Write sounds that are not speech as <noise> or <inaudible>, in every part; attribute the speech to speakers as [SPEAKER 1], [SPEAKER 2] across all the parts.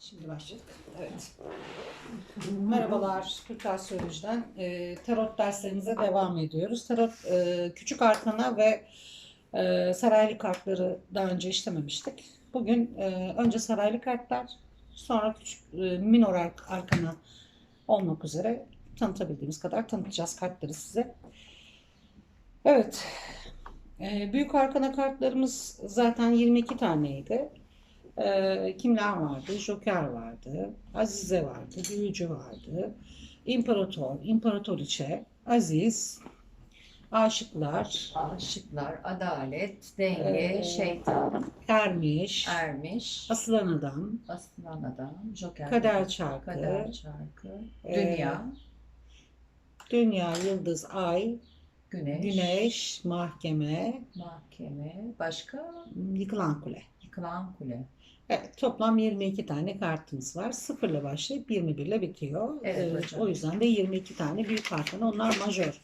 [SPEAKER 1] Şimdi başladık. Evet. Merhabalar, Türk Astroloji'den e, tarot derslerimize devam ediyoruz. Tarot e, küçük arkana ve e, saraylı kartları daha önce işlememiştik. Bugün e, önce saraylı kartlar, sonra küçük e, minor ark- arkana olmak üzere tanıtabildiğimiz kadar tanıtacağız kartları size. Evet, e, büyük arkana kartlarımız zaten 22 taneydi. Ee, kimler vardı? Joker vardı, Azize vardı, Büyücü vardı, İmparator, İmparatoriçe, Aziz, Aşıklar,
[SPEAKER 2] Aşıklar, adalet, denge,
[SPEAKER 1] Ee,
[SPEAKER 2] şeytan,
[SPEAKER 1] Ermiş,
[SPEAKER 2] ermiş,
[SPEAKER 1] Aslan Adam,
[SPEAKER 2] aslan adam, joker,
[SPEAKER 1] Kader Çarkı,
[SPEAKER 2] kader çarkı,
[SPEAKER 1] Ee,
[SPEAKER 2] dünya,
[SPEAKER 1] Dünya, Yıldız, Ay,
[SPEAKER 2] güneş,
[SPEAKER 1] Güneş, Mahkeme,
[SPEAKER 2] mahkeme, başka
[SPEAKER 1] Yıkılan Kule.
[SPEAKER 2] Yıkılan kule.
[SPEAKER 1] Evet, toplam 22 tane kartımız var. Sıfırla başlayıp 21 ile bitiyor.
[SPEAKER 2] Evet
[SPEAKER 1] Ee, o yüzden de 22 tane büyük arkana. Onlar majör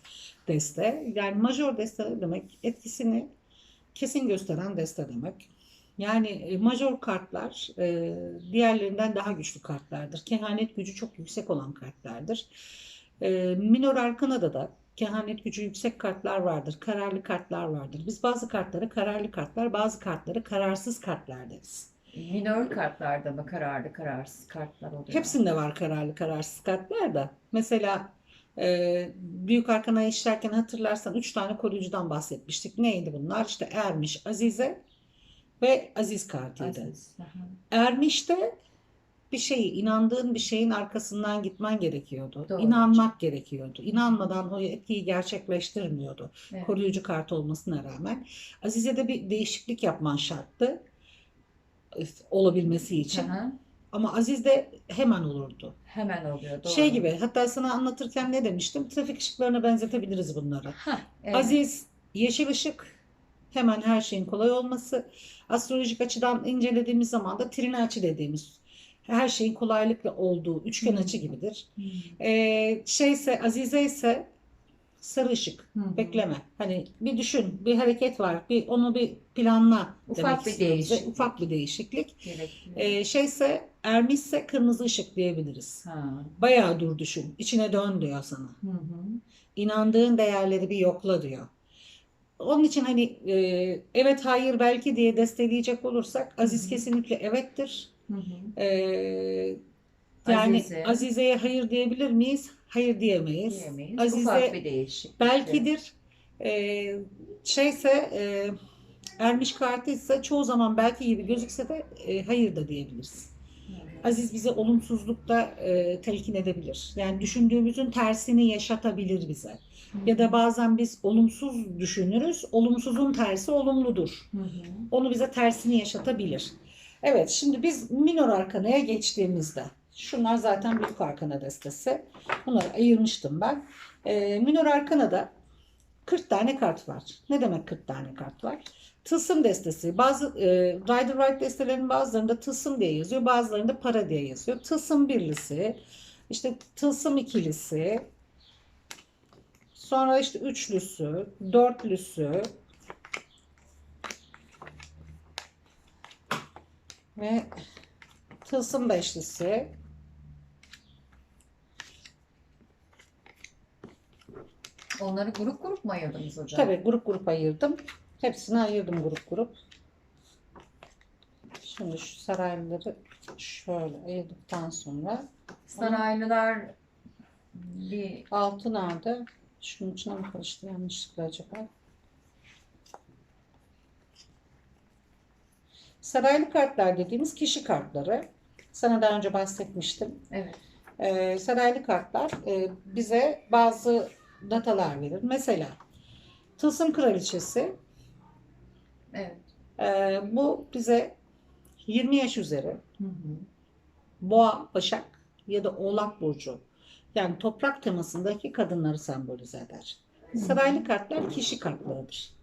[SPEAKER 1] deste. Yani majör deste demek etkisini kesin gösteren deste demek. Yani e, majör kartlar e, diğerlerinden daha güçlü kartlardır. Kehanet gücü çok yüksek olan kartlardır. E, minor arkanada da kehanet gücü yüksek kartlar vardır. Kararlı kartlar vardır. Biz bazı kartlara kararlı kartlar, bazı kartlara kararsız kartlar deriz.
[SPEAKER 2] Minör kartlarda mı kararlı kararsız kartlar oluyor?
[SPEAKER 1] Hepsinde var kararlı kararsız kartlar da. Mesela e, Büyük Arkana işlerken hatırlarsan 3 tane koruyucudan bahsetmiştik. Neydi bunlar? İşte Ermiş, Azize ve Aziz kartıydı.
[SPEAKER 2] Aziz. Hı.
[SPEAKER 1] Ermiş'te bir şeyi, inandığın bir şeyin arkasından gitmen gerekiyordu.
[SPEAKER 2] Doğru.
[SPEAKER 1] İnanmak gerekiyordu. İnanmadan o etkiyi gerçekleştirmiyordu.
[SPEAKER 2] Evet.
[SPEAKER 1] Koruyucu kart olmasına rağmen. Azize'de bir değişiklik yapman şarttı. Olabilmesi için.
[SPEAKER 2] Hı hı.
[SPEAKER 1] Ama Aziz'de hemen olurdu.
[SPEAKER 2] Hemen oluyor. Doğru.
[SPEAKER 1] Şey gibi hatta sana anlatırken ne demiştim? Trafik ışıklarına benzetebiliriz bunları.
[SPEAKER 2] Hah, evet.
[SPEAKER 1] Aziz yeşil ışık hemen her şeyin kolay olması. Astrolojik açıdan incelediğimiz zaman da trinacı dediğimiz her şeyin kolaylıkla olduğu üçgen
[SPEAKER 2] Hı.
[SPEAKER 1] açı gibidir.
[SPEAKER 2] Hı.
[SPEAKER 1] Ee, şeyse Azize ise sarı ışık.
[SPEAKER 2] Hı.
[SPEAKER 1] Bekleme. Hani bir düşün, bir hareket var. Bir onu bir planla
[SPEAKER 2] Ufak bir değişiklik.
[SPEAKER 1] Ufak bir değişiklik.
[SPEAKER 2] Gerekiyor.
[SPEAKER 1] Ee, şeyse ermişse kırmızı ışık diyebiliriz.
[SPEAKER 2] Ha.
[SPEAKER 1] Bayağı dur düşün. İçine dön diyor sana.
[SPEAKER 2] Hı hı.
[SPEAKER 1] İnandığın değerleri bir yokla diyor. Onun için hani e, evet hayır belki diye desteleyecek olursak Aziz
[SPEAKER 2] Hı hı.
[SPEAKER 1] kesinlikle evettir.
[SPEAKER 2] Hı hı.
[SPEAKER 1] E, yani
[SPEAKER 2] Azize.
[SPEAKER 1] Azize'ye hayır diyebilir miyiz? Hayır diyemeyiz.
[SPEAKER 2] Diyemeyiz.
[SPEAKER 1] Azize
[SPEAKER 2] Ufak bir değişiklik.
[SPEAKER 1] belkidir. E, şeyse e, ermiş kartıysa çoğu zaman belki gibi gözükse de e, hayır da diyebiliriz.
[SPEAKER 2] Evet.
[SPEAKER 1] Aziz bize olumsuzlukta e, telkin edebilir. Yani düşündüğümüzün tersini yaşatabilir bize. Ya da bazen biz olumsuz düşünürüz. Olumsuzun tersi olumludur.
[SPEAKER 2] Hı hı.
[SPEAKER 1] Onu bize tersini yaşatabilir. Evet şimdi biz minor arkanaya geçtiğimizde şunlar zaten büyük arkana destesi. Bunları ayırmıştım ben. E, minor arkanada 40 tane kart var. Ne demek 40 tane kart var? Tılsım destesi. Bazı e, Rider Waite destelerinin bazılarında tılsım diye yazıyor. Bazılarında para diye yazıyor. Tılsım birlisi, işte tılsım ikilisi, sonra işte üçlüsü, dörtlüsü ve tılsım beşlisi.
[SPEAKER 2] Onları grup grup mu ayırdınız hocam?
[SPEAKER 1] Tabii grup grup ayırdım. Hepsini ayırdım grup grup. Şimdi şu sarayları şöyle ayırdıktan sonra
[SPEAKER 2] Saraylılar bir
[SPEAKER 1] altı nerede? Şunun içine mi karıştı yanlışlıkla acaba? Saraylı kartlar dediğimiz kişi kartları. Sana daha önce bahsetmiştim.
[SPEAKER 2] evet.
[SPEAKER 1] Ee, saraylı kartlar e, bize bazı datalar verir. Mesela Tılsım Kraliçesi
[SPEAKER 2] Evet.
[SPEAKER 1] e, bu bize 20 yaş üzeri
[SPEAKER 2] Hı hı.
[SPEAKER 1] Boğa, Başak ya da Oğlak Burcu yani toprak temasındaki kadınları sembolize eder. Saraylı kartlar kişi kartlarıdır.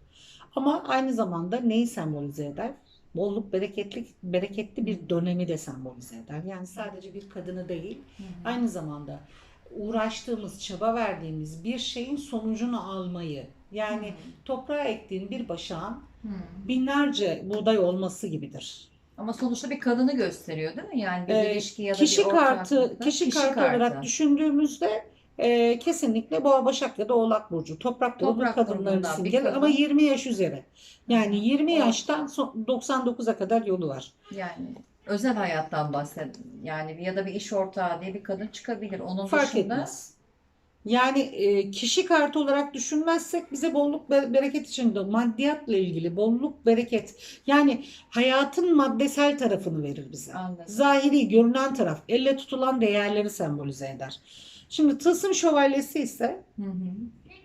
[SPEAKER 1] Ama aynı zamanda neyi sembolize eder? Bolluk, bereketli, bereketli bir dönemi de sembolize eder. Yani sadece bir kadını değil,
[SPEAKER 2] Hı hı.
[SPEAKER 1] aynı zamanda uğraştığımız, çaba verdiğimiz bir şeyin sonucunu almayı, yani toprağa ektiğin bir başağın
[SPEAKER 2] Hı
[SPEAKER 1] binlerce buğday olması gibidir.
[SPEAKER 2] Ama sonuçta bir kadını gösteriyor değil mi? Yani bir
[SPEAKER 1] Ee,
[SPEAKER 2] ilişki ya da
[SPEAKER 1] kişi
[SPEAKER 2] bir
[SPEAKER 1] kartı
[SPEAKER 2] nokta.
[SPEAKER 1] kişi, kartı olarak düşündüğümüzde e, kesinlikle Boğa Başak ya da Oğlak burcu toprak grubu
[SPEAKER 2] Toprak bir
[SPEAKER 1] simgeler
[SPEAKER 2] kadın.
[SPEAKER 1] ama 20 yaş üzeri. Yani 20
[SPEAKER 2] O-
[SPEAKER 1] yaştan son- 99'a kadar yolu var.
[SPEAKER 2] Yani özel hayattan bahset. Yani ya da bir iş ortağı diye bir kadın çıkabilir. Onun
[SPEAKER 1] Fark
[SPEAKER 2] dışında
[SPEAKER 1] etmez. Yani e, kişi kartı olarak düşünmezsek bize bolluk be- bereket için de maddiyatla ilgili bolluk bereket yani hayatın maddesel tarafını verir bize.
[SPEAKER 2] anladım.
[SPEAKER 1] Zahiri görünen taraf elle tutulan değerleri sembolize eder. Şimdi tılsım şövalyesi ise
[SPEAKER 2] Hı hı.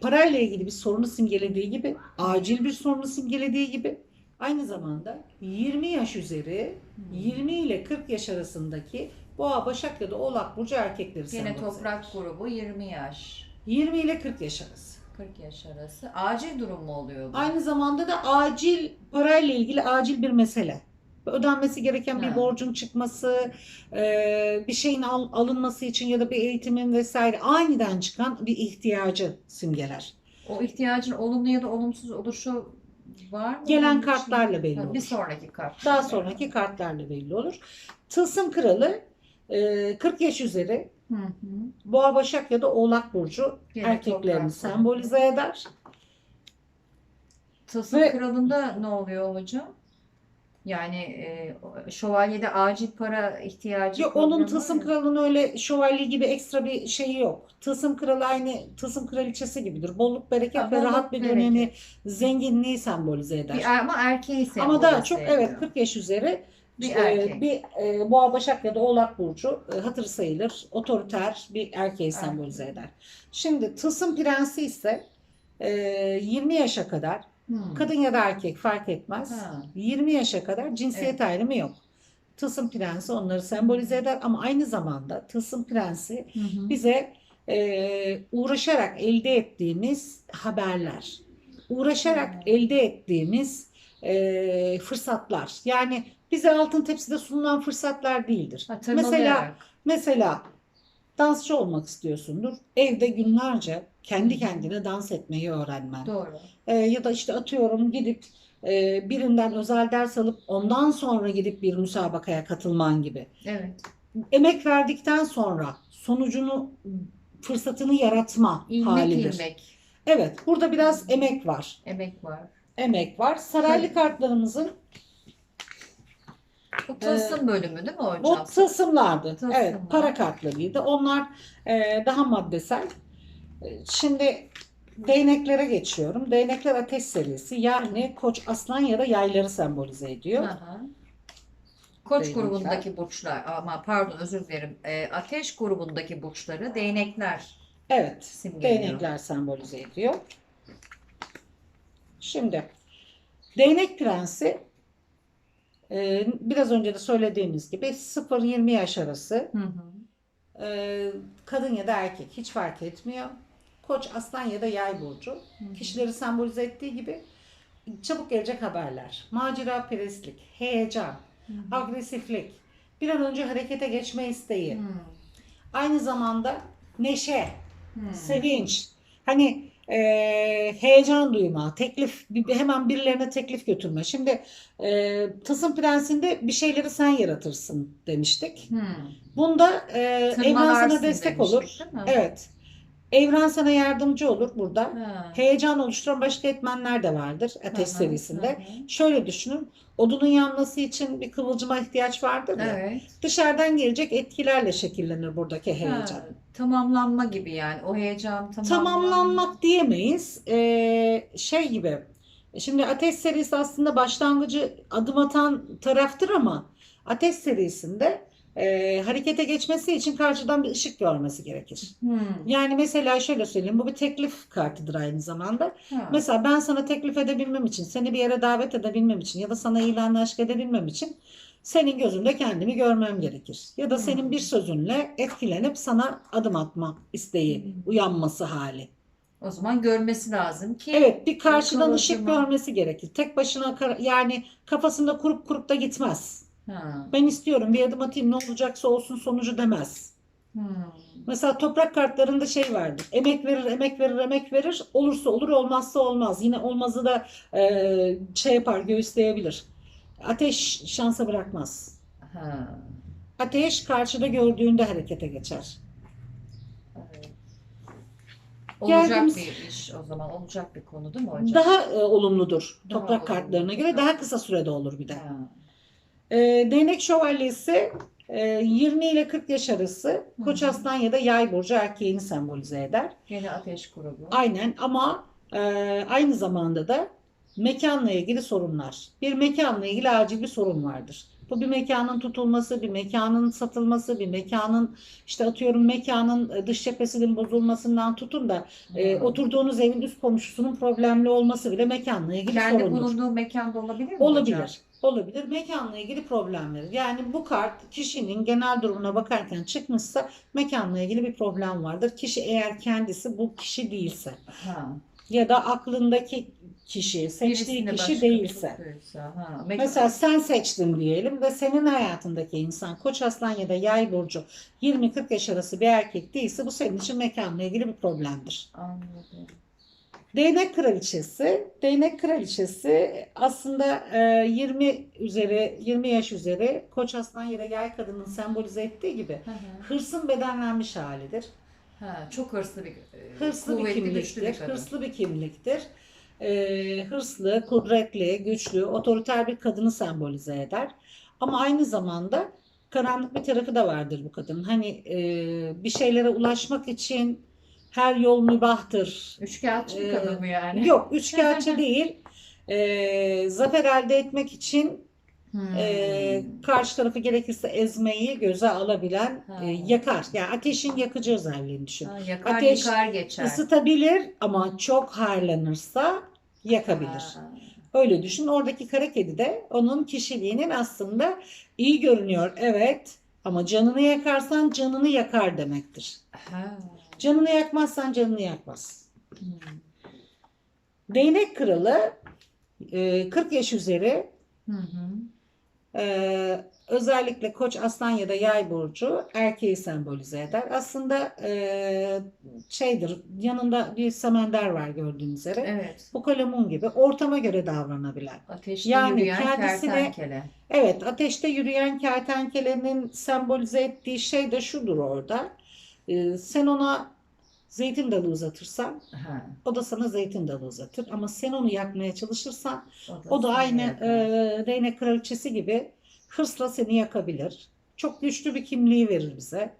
[SPEAKER 1] parayla ilgili bir sorunu simgelediği gibi, acil bir sorunu simgelediği gibi aynı zamanda 20 yaş üzeri 20 ile 40 yaş arasındaki Boğa, Başak ya da Oğlak burcu erkekleri
[SPEAKER 2] Yine toprak
[SPEAKER 1] eder.
[SPEAKER 2] grubu 20 yaş.
[SPEAKER 1] 20 ile 40 yaş arası.
[SPEAKER 2] 40 yaş arası. Acil durum mu oluyor bu?
[SPEAKER 1] Aynı zamanda da acil parayla ilgili acil bir mesele. Ödenmesi gereken bir borcun çıkması, e, bir şeyin al- alınması için ya da bir eğitimin vesaire aniden çıkan bir ihtiyacı simgeler.
[SPEAKER 2] O ihtiyacın olumlu ya da olumsuz oluşu var mı?
[SPEAKER 1] Gelen kartlarla belli
[SPEAKER 2] Ha, Bir
[SPEAKER 1] olur.
[SPEAKER 2] sonraki kart.
[SPEAKER 1] Daha sonraki kartlarla belli olur. Tılsım kralı e, 40 yaş üzeri
[SPEAKER 2] Hı hı.
[SPEAKER 1] Boğa, Başak ya da Oğlak burcu
[SPEAKER 2] Gene
[SPEAKER 1] erkeklerini
[SPEAKER 2] toprak
[SPEAKER 1] sembolize eder.
[SPEAKER 2] Tılsım
[SPEAKER 1] Ve-
[SPEAKER 2] kralında ne oluyor hocam? Yani e, şövalyede acil para ihtiyacı
[SPEAKER 1] Yok, onun tılsım kralının öyle şövalye gibi ekstra bir şeyi yok. Tılsım kralı aynı tılsım kraliçesi gibidir. Bolluk, bereket
[SPEAKER 2] Ha,
[SPEAKER 1] ve
[SPEAKER 2] bolluk,
[SPEAKER 1] rahat bir
[SPEAKER 2] bereket.
[SPEAKER 1] dönemi, zenginliği sembolize eder.
[SPEAKER 2] Bir, ama erkeği
[SPEAKER 1] Ama daha
[SPEAKER 2] sembolize
[SPEAKER 1] çok
[SPEAKER 2] ediyor.
[SPEAKER 1] evet 40 yaş üzeri
[SPEAKER 2] Bir
[SPEAKER 1] e,
[SPEAKER 2] erkek.
[SPEAKER 1] bir e, Boğa, Başak ya da Oğlak burcu e, hatır sayılır, otoriter bir erkeği sembolize eder. Şimdi tılsım prensi ise e, 20 yaşa kadar
[SPEAKER 2] Hmm.
[SPEAKER 1] kadın ya da erkek fark etmez.
[SPEAKER 2] Ha.
[SPEAKER 1] 20 yaşa kadar cinsiyet
[SPEAKER 2] Evet.
[SPEAKER 1] ayrımı yok. Tılsım prensi onları sembolize eder ama aynı zamanda tılsım prensi
[SPEAKER 2] Hı hı.
[SPEAKER 1] bize e, uğraşarak elde ettiğimiz haberler, uğraşarak
[SPEAKER 2] Hmm.
[SPEAKER 1] elde ettiğimiz e, fırsatlar. Yani bize altın tepside sunulan fırsatlar değildir.
[SPEAKER 2] Ha,
[SPEAKER 1] Mesela mesela dansçı olmak istiyorsundur. Evde günlerce kendi kendine dans etmeyi öğrenmen.
[SPEAKER 2] Doğru.
[SPEAKER 1] E, ya da işte atıyorum gidip e, birinden özel ders alıp ondan sonra gidip bir müsabakaya katılman gibi.
[SPEAKER 2] Evet.
[SPEAKER 1] Emek verdikten sonra sonucunu fırsatını yaratma
[SPEAKER 2] İlmek
[SPEAKER 1] halidir.
[SPEAKER 2] ilmek.
[SPEAKER 1] Evet, burada biraz emek var.
[SPEAKER 2] Emek var.
[SPEAKER 1] Emek var. Saraylı kartlarımızın
[SPEAKER 2] Bu tılsım bölümü değil mi hocam?
[SPEAKER 1] bu tılsımlardı.
[SPEAKER 2] Tılsımlar.
[SPEAKER 1] Evet, para kartlarıydı. Onlar e, daha maddesel. E, Şimdi değneklere geçiyorum. Değnekler ateş serisi. Yani koç, aslan ya da yayları sembolize ediyor.
[SPEAKER 2] Aha. Koç
[SPEAKER 1] Değnekler.
[SPEAKER 2] grubundaki burçlar ama pardon özür dilerim. E, ateş grubundaki burçları değnekler
[SPEAKER 1] Evet.
[SPEAKER 2] simgeliyor.
[SPEAKER 1] Değnekler sembolize ediyor. Şimdi değnek prensi e, biraz önce de söylediğimiz gibi 0-20 yaş arası
[SPEAKER 2] Hı hı.
[SPEAKER 1] e, kadın ya da erkek hiç fark etmiyor. Koç, aslan ya da yay burcu
[SPEAKER 2] hı.
[SPEAKER 1] kişileri sembolize ettiği gibi çabuk gelecek haberler, macera perestlik, heyecan,
[SPEAKER 2] Hı hı.
[SPEAKER 1] agresiflik, bir an önce harekete geçme isteği,
[SPEAKER 2] Hı.
[SPEAKER 1] aynı zamanda neşe,
[SPEAKER 2] Hı.
[SPEAKER 1] sevinç, hani e, heyecan duyma, teklif, hemen birilerine teklif götürme. Şimdi e, Tılsım Prensi'nde bir şeyleri sen yaratırsın demiştik.
[SPEAKER 2] Hı.
[SPEAKER 1] Bunda e, sana destek
[SPEAKER 2] demiştik,
[SPEAKER 1] olur. Evet. Evren sana yardımcı olur burada.
[SPEAKER 2] Ha.
[SPEAKER 1] Heyecan oluşturan başka etmenler de vardır Ateş serisinde.
[SPEAKER 2] hı hı.
[SPEAKER 1] Şöyle düşünün. Odunun yanması için bir kıvılcıma ihtiyaç vardır ya.
[SPEAKER 2] Evet.
[SPEAKER 1] Dışarıdan gelecek etkilerle şekillenir buradaki heyecan.
[SPEAKER 2] Ha, tamamlanma gibi yani. O heyecan tamamlanma.
[SPEAKER 1] Tamamlanmak diyemeyiz. Ee, şey gibi. Şimdi Ateş serisi aslında başlangıcı adım atan taraftır ama Ateş serisinde e, harekete geçmesi için karşıdan bir ışık görmesi gerekir.
[SPEAKER 2] Hı.
[SPEAKER 1] Yani mesela şöyle söyleyeyim bu bir teklif kartıdır aynı zamanda.
[SPEAKER 2] Ha.
[SPEAKER 1] Mesela ben sana teklif edebilmem için, seni bir yere davet edebilmem için ya da sana ilanla aşk edebilmem için senin gözünde kendimi görmem gerekir. Ya da
[SPEAKER 2] Hmm.
[SPEAKER 1] senin bir sözünle etkilenip sana adım atma isteği,
[SPEAKER 2] Hmm.
[SPEAKER 1] uyanması hali.
[SPEAKER 2] O zaman görmesi lazım ki
[SPEAKER 1] Evet, bir karşıdan ışık görmesi gerekir. Tek başına yani kafasında kurup kurup da gitmez.
[SPEAKER 2] Ha.
[SPEAKER 1] Ben istiyorum bir adım atayım ne olacaksa olsun sonucu demez.
[SPEAKER 2] Hı.
[SPEAKER 1] Mesela toprak kartlarında şey vardır. Emek verir, emek verir, emek verir. Olursa olur, olmazsa olmaz. Yine olmazı da e, şey yapar, göğüsleyebilir. Ateş şansa bırakmaz.
[SPEAKER 2] Ha.
[SPEAKER 1] Ateş karşıda gördüğünde harekete geçer.
[SPEAKER 2] Evet. Olacak
[SPEAKER 1] Geldiğimiz-
[SPEAKER 2] bir iş o zaman. Olacak bir konu değil mi hocam?
[SPEAKER 1] Daha e, olumludur.
[SPEAKER 2] Daha
[SPEAKER 1] Toprak
[SPEAKER 2] olumlu.
[SPEAKER 1] kartlarına göre daha kısa sürede olur bir de.
[SPEAKER 2] Ha.
[SPEAKER 1] E, değnek şövalyesi e, 20 ile 40 yaş arası Koç. Aslan ya da Yay burcu erkeğini sembolize eder.
[SPEAKER 2] Gene ateş grubu.
[SPEAKER 1] Aynen ama e, aynı zamanda da mekanla ilgili sorunlar. Bir mekanla ilgili acil bir sorun vardır. Bu bir mekanın tutulması, bir mekanın satılması, bir mekanın işte atıyorum mekanın e, dış cephesinin bozulmasından tutun da e, oturduğunuz evin üst komşusunun problemli olması bile mekanla ilgili
[SPEAKER 2] Kendi
[SPEAKER 1] sorundur.
[SPEAKER 2] bulunduğu mekanda olabilir mi
[SPEAKER 1] Olabilir.
[SPEAKER 2] hocam?
[SPEAKER 1] Olabilir. Mekanla ilgili problem verir. Yani bu kart kişinin genel durumuna bakarken çıkmışsa mekanla ilgili bir problem vardır. Kişi eğer kendisi bu kişi değilse
[SPEAKER 2] Ha.
[SPEAKER 1] ya da aklındaki kişi, seçtiği kişi değilse.
[SPEAKER 2] Ha. Mekan-
[SPEAKER 1] Mesela sen seçtin diyelim ve senin hayatındaki insan Koç Aslan ya da Yay burcu 20-40 yaş arası bir erkek değilse bu senin için mekanla ilgili bir problemdir.
[SPEAKER 2] Anladım.
[SPEAKER 1] Değnek kraliçesi, değnek kraliçesi aslında e, 20 üzeri, 20 yaş üzeri Koç Aslan da Yay kadının sembolize ettiği gibi
[SPEAKER 2] Hı hı.
[SPEAKER 1] hırsın bedenlenmiş halidir.
[SPEAKER 2] Ha, çok hırslı bir, e,
[SPEAKER 1] Hırslı bir kimliktir.
[SPEAKER 2] bir kadın.
[SPEAKER 1] Hırslı bir kimliktir. E, hırslı, kudretli, güçlü, otoriter bir kadını sembolize eder. Ama aynı zamanda karanlık bir tarafı da vardır bu kadının. Hani e, bir şeylere ulaşmak için her yol mübahtır.
[SPEAKER 2] Üçkağıtçı bir
[SPEAKER 1] Ee,
[SPEAKER 2] kadın mı yani?
[SPEAKER 1] Yok, üçkağıtçı <laughs> değil. E, zafer elde etmek için
[SPEAKER 2] Hmm.
[SPEAKER 1] e, karşı tarafı gerekirse ezmeyi göze alabilen,
[SPEAKER 2] Ha.
[SPEAKER 1] e, yakar. Yani ateşin yakıcı özelliğini düşün.
[SPEAKER 2] Ha, yakar
[SPEAKER 1] Ateş
[SPEAKER 2] yıkar geçer.
[SPEAKER 1] Isıtabilir ama çok harlanırsa yakabilir.
[SPEAKER 2] Ha.
[SPEAKER 1] Öyle düşün. Oradaki kara kedi de onun kişiliğinin aslında iyi görünüyor. Evet ama canını yakarsan canını yakar demektir.
[SPEAKER 2] Ha.
[SPEAKER 1] Canını yakmazsan canını yakmaz.
[SPEAKER 2] Hmm.
[SPEAKER 1] Değnek kralı e, 40 yaş üzeri
[SPEAKER 2] Hı hı.
[SPEAKER 1] e, özellikle koç aslan ya da yay burcu erkeği sembolize eder. Aslında e, şeydir yanında bir samender var gördüğünüz üzere.
[SPEAKER 2] Evet.
[SPEAKER 1] Bu kalemun gibi ortama göre davranabilen.
[SPEAKER 2] Ateşte
[SPEAKER 1] Yani
[SPEAKER 2] yürüyen
[SPEAKER 1] kendisine-
[SPEAKER 2] kertenkele.
[SPEAKER 1] Evet, ateşte yürüyen kertenkelenin sembolize ettiği şey de şudur orada. Ee, sen ona zeytin dalı uzatırsan,
[SPEAKER 2] Ha.
[SPEAKER 1] o da sana zeytin dalı uzatır. Ama sen onu yakmaya çalışırsan,
[SPEAKER 2] O da,
[SPEAKER 1] o da aynı
[SPEAKER 2] yakar.
[SPEAKER 1] e, değnek kraliçesi gibi hırsla seni yakabilir. Çok güçlü bir kimliği verir bize.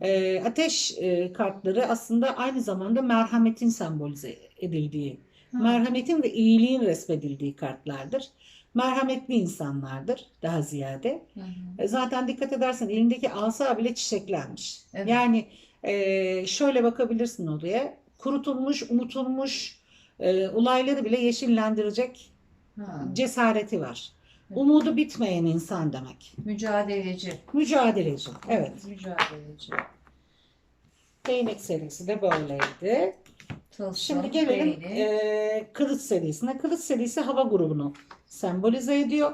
[SPEAKER 1] E, ateş e, kartları aslında aynı zamanda merhametin sembolize edildiği,
[SPEAKER 2] Hı.
[SPEAKER 1] merhametin ve iyiliğin resmedildiği kartlardır. Merhametli insanlardır daha ziyade.
[SPEAKER 2] Hı hı.
[SPEAKER 1] E, Zaten dikkat edersen elindeki asa bile çiçeklenmiş.
[SPEAKER 2] Evet.
[SPEAKER 1] Yani e, şöyle bakabilirsin olaya. Kurutulmuş, unutulmuş e, olayları bile yeşillendirecek
[SPEAKER 2] Ha.
[SPEAKER 1] cesareti var.
[SPEAKER 2] Evet.
[SPEAKER 1] Umudu bitmeyen insan demek.
[SPEAKER 2] Mücadeleci.
[SPEAKER 1] Mücadeleci. Evet.
[SPEAKER 2] Mücadeleci.
[SPEAKER 1] Değnek serisi de böyleydi.
[SPEAKER 2] Tılsım,
[SPEAKER 1] Şimdi gelelim
[SPEAKER 2] değnek.
[SPEAKER 1] e, Kılıç serisine. Kılıç serisi hava grubunu sembolize ediyor.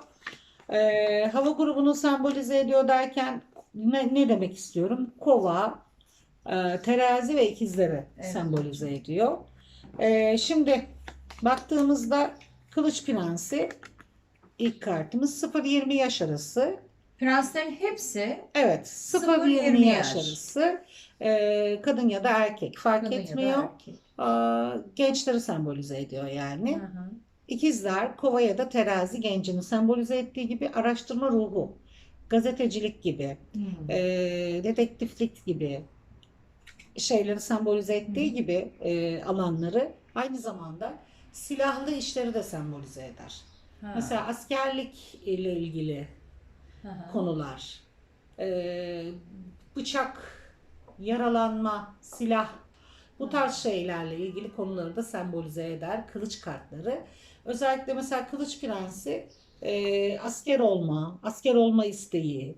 [SPEAKER 1] E, hava grubunu sembolize ediyor derken ne, ne demek istiyorum? Kova, e, terazi ve ikizleri
[SPEAKER 2] Evet.
[SPEAKER 1] sembolize ediyor. E, şimdi baktığımızda Kılıç Prensi ilk kartımız 0-20 yaş arası.
[SPEAKER 2] Prenslerin hepsi
[SPEAKER 1] Evet 0-20
[SPEAKER 2] 0-20
[SPEAKER 1] yaş
[SPEAKER 2] yaş.
[SPEAKER 1] arası. E, kadın ya da erkek fark
[SPEAKER 2] kadın
[SPEAKER 1] etmiyor.
[SPEAKER 2] erkek.
[SPEAKER 1] Gençleri sembolize ediyor yani.
[SPEAKER 2] Hı hı.
[SPEAKER 1] İkizler, kova ya da terazi gencini sembolize ettiği gibi araştırma ruhu, gazetecilik gibi,
[SPEAKER 2] Hmm.
[SPEAKER 1] e, dedektiflik gibi şeyleri sembolize ettiği
[SPEAKER 2] Hı.
[SPEAKER 1] gibi e, alanları aynı zamanda silahlı işleri de sembolize eder.
[SPEAKER 2] Ha.
[SPEAKER 1] Mesela askerlik ile ilgili
[SPEAKER 2] hı.
[SPEAKER 1] konular, e, bıçak, yaralanma, silah bu tarz şeylerle ilgili konuları da sembolize eder kılıç kartları. Özellikle mesela kılıç prensi e, asker olma, asker olma isteği,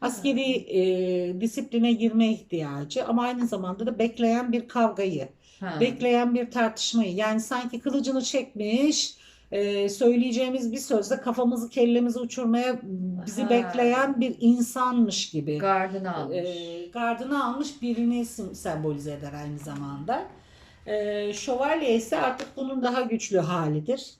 [SPEAKER 1] askeri e, disipline girme ihtiyacı ama aynı zamanda da bekleyen bir kavgayı,
[SPEAKER 2] Ha.
[SPEAKER 1] bekleyen bir tartışmayı. Yani sanki kılıcını çekmiş, e, söyleyeceğimiz bir sözle kafamızı kellemizi uçurmaya bizi
[SPEAKER 2] Ha.
[SPEAKER 1] bekleyen bir insanmış gibi.
[SPEAKER 2] Gardını almış.
[SPEAKER 1] E, gardını almış birini sim- sembolize eder aynı zamanda. E, şövalye ise artık bunun daha güçlü halidir.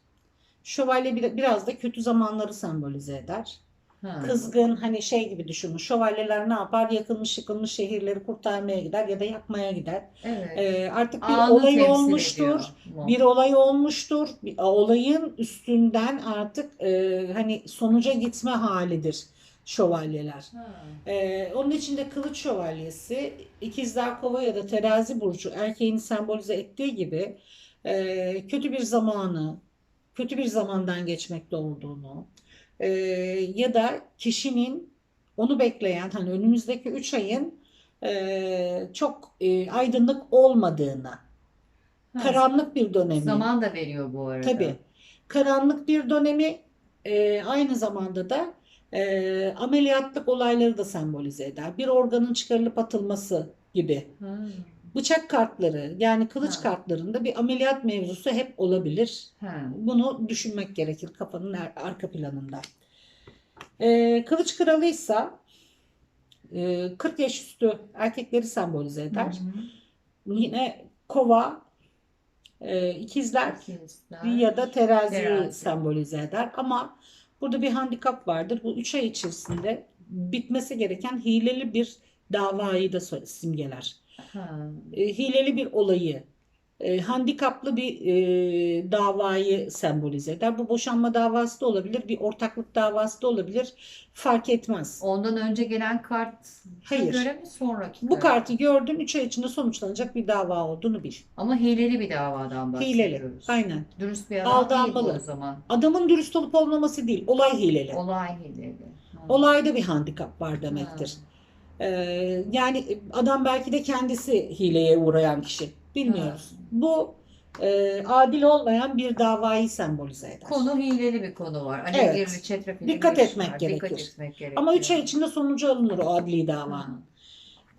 [SPEAKER 1] Şövalye bir- biraz da kötü zamanları sembolize eder.
[SPEAKER 2] Ha.
[SPEAKER 1] Kızgın hani şey gibi düşünün. Şövalyeler ne yapar? Yakılmış yıkılmış şehirleri kurtarmaya gider ya da yakmaya gider.
[SPEAKER 2] Evet.
[SPEAKER 1] Ee, artık bir
[SPEAKER 2] Anı
[SPEAKER 1] olay olmuştur.
[SPEAKER 2] ediyor.
[SPEAKER 1] Bir olay olmuştur. Bir olayın üstünden artık e, hani sonuca gitme halidir şövalyeler.
[SPEAKER 2] Ha.
[SPEAKER 1] Ee, onun için de kılıç şövalyesi ikizler kova ya da terazi burcu erkeğini sembolize ettiği gibi e, kötü bir zamanı, kötü bir zamandan geçmekte olduğunu e, ya da kişinin onu bekleyen hani önümüzdeki 3 ayın e, çok e, aydınlık olmadığını,
[SPEAKER 2] Ha,
[SPEAKER 1] karanlık bir dönemi.
[SPEAKER 2] Zaman da veriyor bu arada.
[SPEAKER 1] Tabii. Karanlık bir dönemi e, aynı zamanda da e, ameliyatlık olayları da sembolize eder. Bir organın çıkarılıp atılması gibi.
[SPEAKER 2] Ha.
[SPEAKER 1] Bıçak kartları yani kılıç
[SPEAKER 2] Ha.
[SPEAKER 1] kartlarında bir ameliyat mevzusu hep olabilir.
[SPEAKER 2] Ha.
[SPEAKER 1] Bunu düşünmek gerekir kafanın ar- arka planında. E, kılıç kralıysa e, 40 yaş üstü erkekleri sembolize
[SPEAKER 2] Hı
[SPEAKER 1] eder.
[SPEAKER 2] hı.
[SPEAKER 1] Yine kova, e, ikizler
[SPEAKER 2] İkizler.
[SPEAKER 1] ya da teraziyi
[SPEAKER 2] Terazi.
[SPEAKER 1] sembolize eder. Ama burada bir handikap vardır. Bu üç ay içerisinde bitmesi gereken hileli bir davayı da simgeler.
[SPEAKER 2] Ha.
[SPEAKER 1] E, hileli bir olayı, e, handikaplı bir e, davayı sembolize eder. Bu boşanma davası da olabilir, bir ortaklık davası da olabilir. Fark etmez.
[SPEAKER 2] Ondan önce gelen kart
[SPEAKER 1] Hayır.
[SPEAKER 2] göre mi sonraki
[SPEAKER 1] Bu
[SPEAKER 2] kart?
[SPEAKER 1] kartı gördün, üç ay içinde sonuçlanacak bir dava olduğunu bil.
[SPEAKER 2] Ama hileli bir davadan
[SPEAKER 1] Hileli.
[SPEAKER 2] bahsediyoruz.
[SPEAKER 1] Aynen.
[SPEAKER 2] Dürüst bir adam değil o zaman.
[SPEAKER 1] Adamın dürüst olup olmaması değil, olay hileli.
[SPEAKER 2] Olay hileli. Ha.
[SPEAKER 1] Olayda bir handikap var demektir. Ee, yani adam belki de kendisi hileye uğrayan kişi. Bilmiyoruz. Bu e, adil olmayan bir davayı sembolize eder.
[SPEAKER 2] Konu hileli bir konu var. Hani
[SPEAKER 1] Evet.
[SPEAKER 2] Çetrefilli
[SPEAKER 1] Dikkat etmek
[SPEAKER 2] var.
[SPEAKER 1] gerekir.
[SPEAKER 2] Dikkat etmek gerekiyor.
[SPEAKER 1] Ama 3 ay içinde sonucu alınır o adli
[SPEAKER 2] Ha.
[SPEAKER 1] davanın.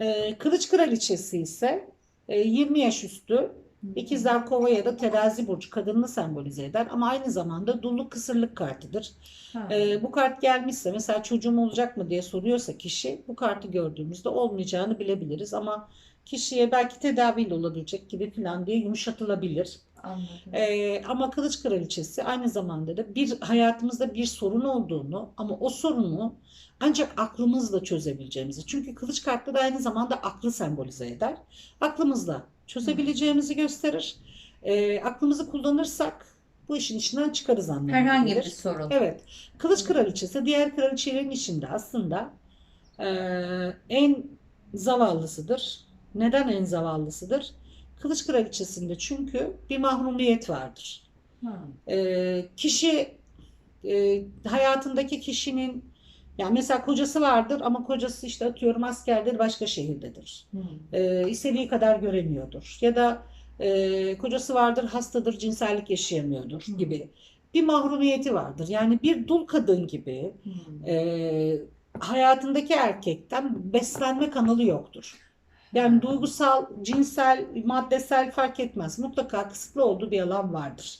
[SPEAKER 1] Ee, Kılıç Kraliçesi ise e, 20 yaş üstü İkizler Kova ya da Terazi burcu kadını sembolize eder ama aynı zamanda dulluk kısırlık kartıdır.
[SPEAKER 2] Ha.
[SPEAKER 1] Ee, bu kart gelmişse mesela çocuğum olacak mı diye soruyorsa kişi bu kartı gördüğümüzde olmayacağını bilebiliriz ama kişiye belki tedaviyle olabilecek gibi falan diye yumuşatılabilir.
[SPEAKER 2] Anladım.
[SPEAKER 1] Ee, ama Kılıç Kraliçesi aynı zamanda da bir hayatımızda bir sorun olduğunu ama o sorunu ancak aklımızla çözebileceğimizi. Çünkü kılıç kartları aynı zamanda aklı sembolize eder. Aklımızla çözebileceğimizi gösterir. Ee, aklımızı kullanırsak bu işin içinden çıkarız anlamına
[SPEAKER 2] Herhangi
[SPEAKER 1] gelir.
[SPEAKER 2] bir sorun.
[SPEAKER 1] Evet. Kılıç kraliçesi diğer kraliçelerin içinde aslında eee, en zavallısıdır. Neden en zavallısıdır? Kılıç kraliçesinde çünkü bir mahrumiyet vardır.
[SPEAKER 2] Ha.
[SPEAKER 1] Eee, kişi eee, hayatındaki kişinin yani mesela kocası vardır ama kocası işte atıyorum askerdir başka şehirdedir.
[SPEAKER 2] Hı.
[SPEAKER 1] Eee istediği kadar göremiyordur. Ya da eee, kocası vardır hastadır cinsellik yaşayamıyordur
[SPEAKER 2] Hı.
[SPEAKER 1] gibi. Bir mahrumiyeti vardır. Yani bir dul kadın gibi
[SPEAKER 2] Hı.
[SPEAKER 1] eee, hayatındaki erkekten beslenme kanalı yoktur. Yani duygusal, cinsel, maddesel fark etmez. Mutlaka kısıtlı olduğu bir alan vardır.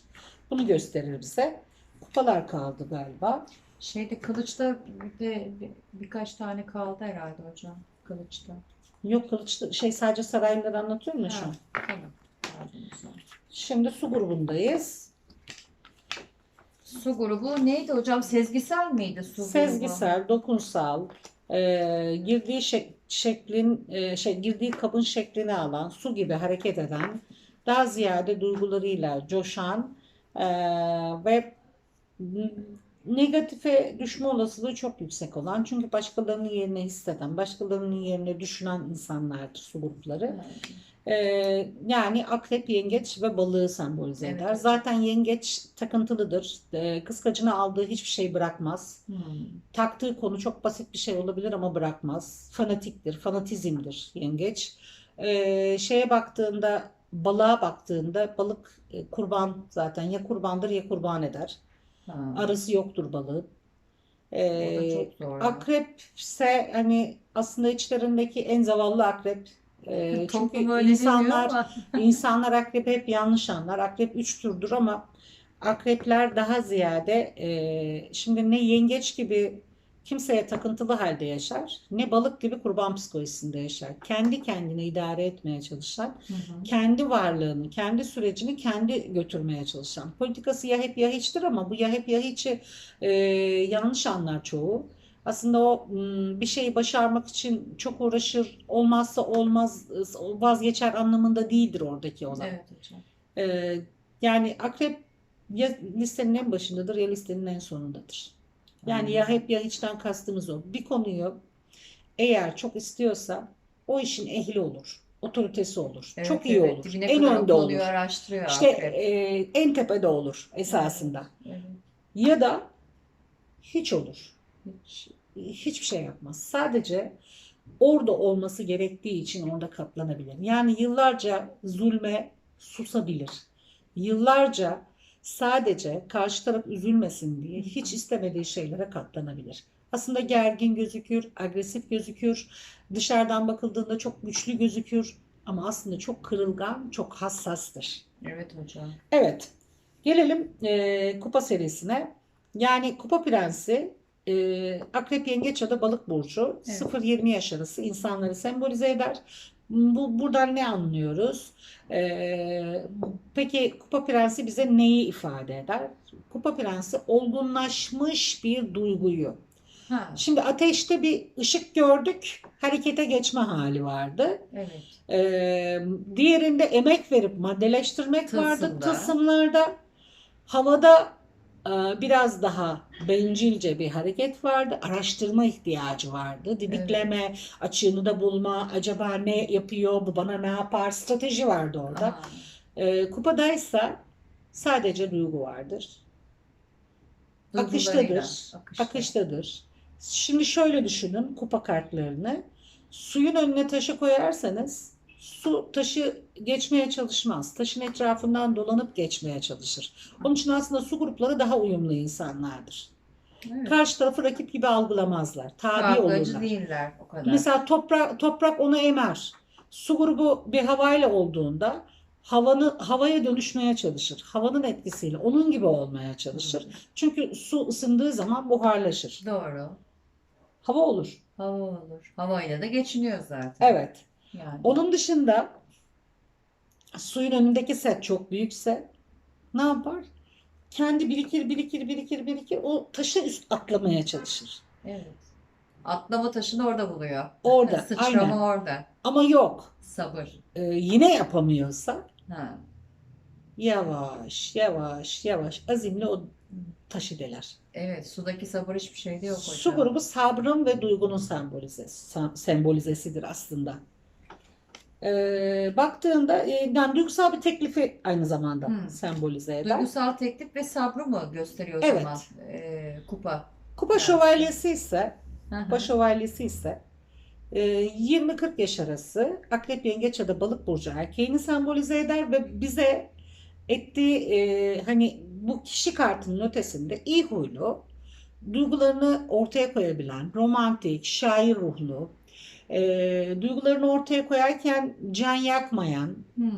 [SPEAKER 1] Bunu gösterir bize. Kupalar kaldı galiba.
[SPEAKER 2] Şeyde kılıçta bir de bir- birkaç tane kaldı herhalde hocam. Kılıçta.
[SPEAKER 1] Yok kılıç şey sadece sarayları anlatıyorum ya şu
[SPEAKER 2] Ha,
[SPEAKER 1] an.
[SPEAKER 2] Tamam. Pardon.
[SPEAKER 1] Şimdi su grubundayız.
[SPEAKER 2] Su grubu neydi hocam? Sezgisel miydi su grubu?
[SPEAKER 1] Sezgisel, dokunsal, e, girdiği şek- şeklin e, şey girdiği kabın şeklini alan, su gibi hareket eden, daha ziyade duygularıyla coşan e, ve negatife düşme olasılığı çok yüksek olan çünkü başkalarının yerine hisseden, başkalarının yerine düşünen insanlardır su grupları.
[SPEAKER 2] Ha.
[SPEAKER 1] Ee, yani akrep, yengeç ve balığı sembolize
[SPEAKER 2] Evet.
[SPEAKER 1] eder. Zaten yengeç takıntılıdır. Ee, kıskacına aldığı hiçbir şey bırakmaz.
[SPEAKER 2] Hmm.
[SPEAKER 1] Taktığı konu çok basit bir şey olabilir ama bırakmaz. Fanatiktir, fanatizmdir yengeç. Ee, şeye baktığında, balığa baktığında balık e, kurban zaten ya kurbandır ya kurban eder.
[SPEAKER 2] Ha.
[SPEAKER 1] Arası yoktur balığın. Ee. Akrep ise hani aslında içlerindeki en zavallı akrep. <laughs> Ee, çünkü
[SPEAKER 2] öyle
[SPEAKER 1] insanlar. <laughs> İnsanlar akrepi hep yanlış anlar. Akrep üç turdur ama akrepler daha ziyade e, şimdi ne yengeç gibi kimseye takıntılı halde yaşar, ne balık gibi kurban psikolojisinde yaşar. Kendi kendine idare etmeye çalışan,
[SPEAKER 2] Hı hı.
[SPEAKER 1] kendi varlığını, kendi sürecini kendi götürmeye çalışan. Politikası ya hep ya hiçtir ama bu ya hep ya hiçi e, yanlış anlar çoğu. Aslında o bir şeyi başarmak için çok uğraşır, olmazsa olmaz, vazgeçer anlamında değildir oradaki olay.
[SPEAKER 2] Evet hocam.
[SPEAKER 1] Ee, yani akrep ya listenin en başındadır ya listenin en sonundadır. Yani ya hep ya hiçten kastımız o. Bir konuyu eğer çok istiyorsa o işin ehli olur. Otoritesi olur.
[SPEAKER 2] Evet,
[SPEAKER 1] çok iyi
[SPEAKER 2] evet.
[SPEAKER 1] olur.
[SPEAKER 2] Dibine
[SPEAKER 1] En önde olur.
[SPEAKER 2] araştırıyor
[SPEAKER 1] İşte e, en tepede olur esasında.
[SPEAKER 2] Evet.
[SPEAKER 1] Ya da hiç olur.
[SPEAKER 2] Hiç.
[SPEAKER 1] Hiçbir şey yapmaz. Sadece orada olması gerektiği için orada katlanabilir. Yani yıllarca zulme susabilir. Yıllarca sadece karşı taraf üzülmesin diye hiç istemediği şeylere katlanabilir. Aslında gergin gözükür, agresif gözükür, dışarıdan bakıldığında çok güçlü gözükür ama aslında çok kırılgan, çok hassastır.
[SPEAKER 2] Evet hocam.
[SPEAKER 1] Evet, gelelim e, kupa serisine. Yani Kupa Prensi, e, Akrep Yengeç ya da Balık Burcu
[SPEAKER 2] Evet.
[SPEAKER 1] 0-20 yaş arası insanları sembolize eder. Bu, buradan ne anlıyoruz? E, peki Kupa Prensi bize neyi ifade eder? Kupa Prensi olgunlaşmış bir duyguyu.
[SPEAKER 2] Ha,
[SPEAKER 1] Şimdi ateşte bir ışık gördük, harekete geçme hali vardı.
[SPEAKER 2] evet.
[SPEAKER 1] Ee, diğerinde emek verip maddeleştirmek vardı.
[SPEAKER 2] Tılsımda.
[SPEAKER 1] Tılsımlarda havada biraz daha bencilce bir hareket vardı. Araştırma ihtiyacı vardı. Didikleme, açığını da bulma, acaba ne yapıyor, bu bana ne yapar, strateji vardı orada.
[SPEAKER 2] Aa,
[SPEAKER 1] Ee, kupadaysa sadece duygu vardır. Akıştadır.
[SPEAKER 2] akışta.
[SPEAKER 1] Akıştadır. Şimdi şöyle düşünün kupa kartlarını. Suyun önüne taşı koyarsanız su taşı geçmeye çalışmaz. Taşın etrafından dolanıp geçmeye çalışır. Onun için aslında su grupları daha uyumlu insanlardır.
[SPEAKER 2] Evet.
[SPEAKER 1] Karşı tarafı rakip gibi algılamazlar. Tabi
[SPEAKER 2] Kavgacı
[SPEAKER 1] olurlar.
[SPEAKER 2] değiller o kadar.
[SPEAKER 1] Mesela toprak toprak onu emer. Su grubu bir havayla olduğunda havanı havaya dönüşmeye çalışır. Havanın etkisiyle onun gibi olmaya çalışır. Çünkü su ısındığı zaman buharlaşır.
[SPEAKER 2] Doğru.
[SPEAKER 1] Hava olur.
[SPEAKER 2] Hava olur. Havayla da geçiniyor zaten.
[SPEAKER 1] Evet.
[SPEAKER 2] Yani.
[SPEAKER 1] Onun dışında suyun önündeki set çok büyükse ne yapar? Kendi birikir, birikir, birikir, birikir. O taşı üst atlamaya çalışır.
[SPEAKER 2] Evet. Atlama taşını orada buluyor.
[SPEAKER 1] Orada,
[SPEAKER 2] Sıçrama
[SPEAKER 1] aynen.
[SPEAKER 2] orada.
[SPEAKER 1] Ama yok.
[SPEAKER 2] Sabır.
[SPEAKER 1] Ee, yine yapamıyorsa
[SPEAKER 2] Ha.
[SPEAKER 1] yavaş, yavaş, yavaş azimle o taşı deler.
[SPEAKER 2] Evet, sudaki sabır hiçbir şeyde yok hocam.
[SPEAKER 1] Su grubu sabrın ve duygunun sembolizesi, sembolizesidir aslında. Ee, baktığında e, yani duygusal bir teklifi aynı zamanda
[SPEAKER 2] Hmm.
[SPEAKER 1] sembolize eder.
[SPEAKER 2] Duygusal teklif ve sabrı mı gösteriyor o
[SPEAKER 1] Evet.
[SPEAKER 2] zaman Ee, kupa?
[SPEAKER 1] Kupa
[SPEAKER 2] Evet.
[SPEAKER 1] şövalyesi ise,
[SPEAKER 2] Hı hı.
[SPEAKER 1] kupa şövalyesi ise e, 20-40 yaş arası akrep yengeç ya da balık burcu erkeğini sembolize eder ve bize ettiği e, hani bu kişi kartının ötesinde iyi huylu, duygularını ortaya koyabilen, romantik, şair ruhlu, e, duygularını ortaya koyarken can yakmayan,
[SPEAKER 2] Hmm.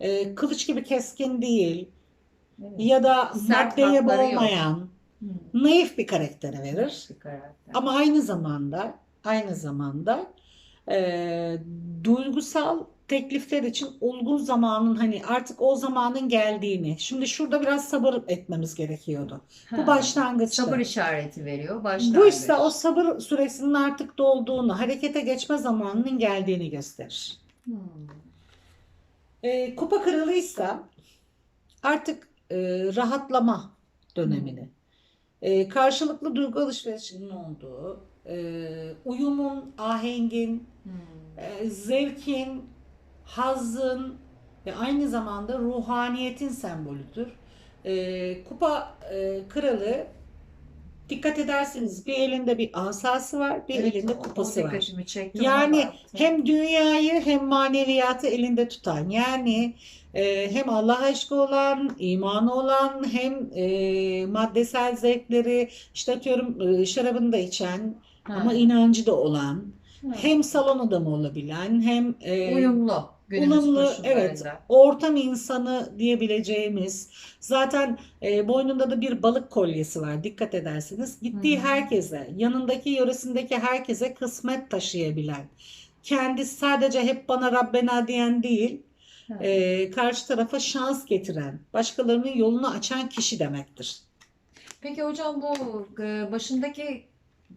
[SPEAKER 1] e, kılıç gibi keskin değil
[SPEAKER 2] Evet.
[SPEAKER 1] ya da
[SPEAKER 2] Sert
[SPEAKER 1] maddeye
[SPEAKER 2] yok.
[SPEAKER 1] boğmayan,
[SPEAKER 2] Hmm.
[SPEAKER 1] naif bir karaktere verir.
[SPEAKER 2] Bir karakter.
[SPEAKER 1] Ama aynı zamanda aynı zamanda e, duygusal teklifler için olgun zamanın hani artık o zamanın geldiğini. Şimdi şurada biraz sabır etmemiz gerekiyordu. Bu
[SPEAKER 2] Ha.
[SPEAKER 1] başlangıçta.
[SPEAKER 2] Sabır işareti veriyor. Başlangıç.
[SPEAKER 1] Bu ise o sabır süresinin artık dolduğunu, harekete geçme zamanının geldiğini gösterir.
[SPEAKER 2] Hmm.
[SPEAKER 1] E, kupa kralıysa artık e, rahatlama dönemini, e, karşılıklı duygu alışverişinin olduğu, e, uyumun, ahengin,
[SPEAKER 2] Hmm.
[SPEAKER 1] e, zevkin, hazzın ve aynı zamanda ruhaniyetin sembolüdür. E, kupa e, kralı dikkat ederseniz bir elinde bir asası var, bir
[SPEAKER 2] Evet,
[SPEAKER 1] elinde kupası var.
[SPEAKER 2] dikkatimi çekti, ona
[SPEAKER 1] Yani hem dünyayı hem maneviyatı elinde tutan yani e, hem Allah aşkı olan, imanı olan hem e, maddesel zevkleri işte atıyorum e, şarabını da içen
[SPEAKER 2] Ha.
[SPEAKER 1] ama inancı da olan. Hem salon adamı olabilen hem e,
[SPEAKER 2] uyumlu. Günümüz koşullarında.
[SPEAKER 1] evet, ortam insanı diyebileceğimiz zaten e, boynunda da bir balık kolyesi var dikkat ederseniz gittiği
[SPEAKER 2] Hı hı.
[SPEAKER 1] herkese yanındaki yöresindeki herkese kısmet taşıyabilen kendisi sadece hep bana Rabbena diyen değil e, karşı tarafa şans getiren başkalarının yolunu açan kişi demektir.
[SPEAKER 2] Peki hocam bu e, başındaki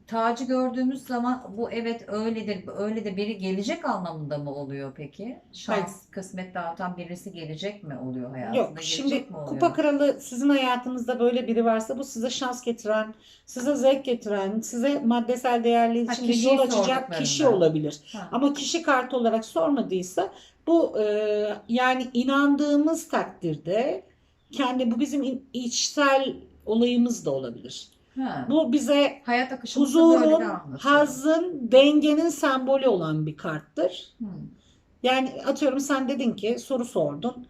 [SPEAKER 2] tacı gördüğümüz zaman bu evet öyledir, öyle de biri gelecek anlamında mı oluyor peki? Şans, kısmet dağıtan birisi gelecek mi oluyor hayatına?
[SPEAKER 1] Yok,
[SPEAKER 2] Gelecek
[SPEAKER 1] şimdi
[SPEAKER 2] mi oluyor?
[SPEAKER 1] kupa kralı sizin hayatınızda böyle biri varsa bu size şans getiren, size zevk getiren, size maddesel değerli için de
[SPEAKER 2] kişiyi
[SPEAKER 1] yol açacak kişi olabilir.
[SPEAKER 2] Ha.
[SPEAKER 1] Ama kişi kartı olarak sormadıysa bu e, yani inandığımız takdirde kendi bu bizim içsel olayımız da olabilir.
[SPEAKER 2] Ha.
[SPEAKER 1] Bu bize
[SPEAKER 2] Hayat
[SPEAKER 1] huzurun, hazın, dengenin sembolü olan bir karttır.
[SPEAKER 2] Hı.
[SPEAKER 1] Yani atıyorum sen dedin ki soru sordun.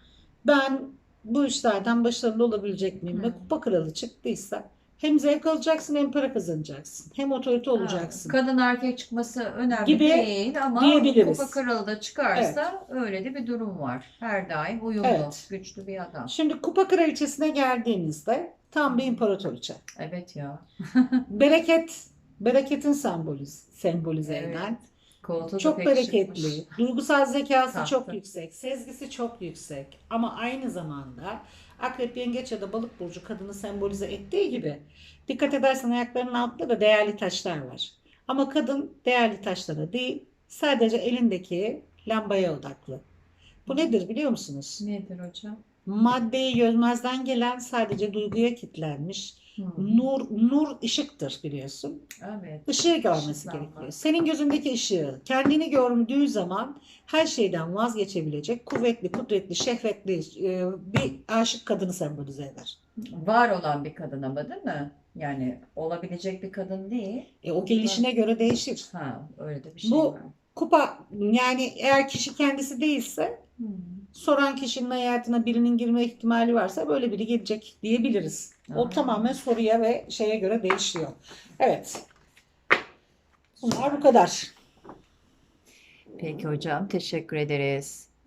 [SPEAKER 1] Ben bu işlerden başarılı olabilecek miyim? Ve kupa kralı çıktıysa hem zevk alacaksın hem para kazanacaksın. Hem otorite
[SPEAKER 2] Ha,
[SPEAKER 1] olacaksın.
[SPEAKER 2] Kadın erkek çıkması önemli
[SPEAKER 1] Gibi
[SPEAKER 2] değil ama
[SPEAKER 1] diyebiliriz.
[SPEAKER 2] kupa kralı da çıkarsa öyle de bir durum var. Her daim uyumlu,
[SPEAKER 1] Evet.
[SPEAKER 2] güçlü bir adam.
[SPEAKER 1] Şimdi kupa kraliçesine geldiğinizde tam bir imparatoriçe.
[SPEAKER 2] Evet ya. <laughs>
[SPEAKER 1] Bereket, bereketin semboliz, sembolize
[SPEAKER 2] Evet.
[SPEAKER 1] eden.
[SPEAKER 2] Koltuğu
[SPEAKER 1] Çok bereketli,
[SPEAKER 2] şıkmış.
[SPEAKER 1] duygusal zekası
[SPEAKER 2] Tahtı.
[SPEAKER 1] çok yüksek, sezgisi çok yüksek. Ama aynı zamanda Akrep, Yengeç ya da Balık burcu kadını sembolize ettiği gibi dikkat edersen ayaklarının altında da değerli taşlar var. Ama kadın değerli taşlara değil, sadece elindeki lambaya odaklı. Bu nedir biliyor musunuz?
[SPEAKER 2] Nedir hocam?
[SPEAKER 1] Maddeyi görmezden gelen sadece duyguya kilitlenmiş.
[SPEAKER 2] Hı.
[SPEAKER 1] Nur, nur ışıktır biliyorsun.
[SPEAKER 2] Evet.
[SPEAKER 1] Işığı görmesi
[SPEAKER 2] Işıklanma.
[SPEAKER 1] gerekiyor. Senin gözündeki ışığı kendini gördüğü zaman her şeyden vazgeçebilecek kuvvetli, kudretli, şehvetli e, bir aşık kadını sembolize eder.
[SPEAKER 2] Var olan bir kadın ama değil mi? Yani olabilecek bir kadın değil.
[SPEAKER 1] E, o gelişine göre değişir.
[SPEAKER 2] Ha, öyle de bir şey
[SPEAKER 1] Bu-
[SPEAKER 2] var.
[SPEAKER 1] Kupa yani eğer kişi kendisi değilse
[SPEAKER 2] Hı.
[SPEAKER 1] Soran kişinin hayatına birinin girme ihtimali varsa böyle biri gelecek diyebiliriz. O
[SPEAKER 2] Aa.
[SPEAKER 1] tamamen soruya ve şeye göre değişiyor. Evet. Bunlar bu kadar.
[SPEAKER 2] Peki hocam, teşekkür ederiz.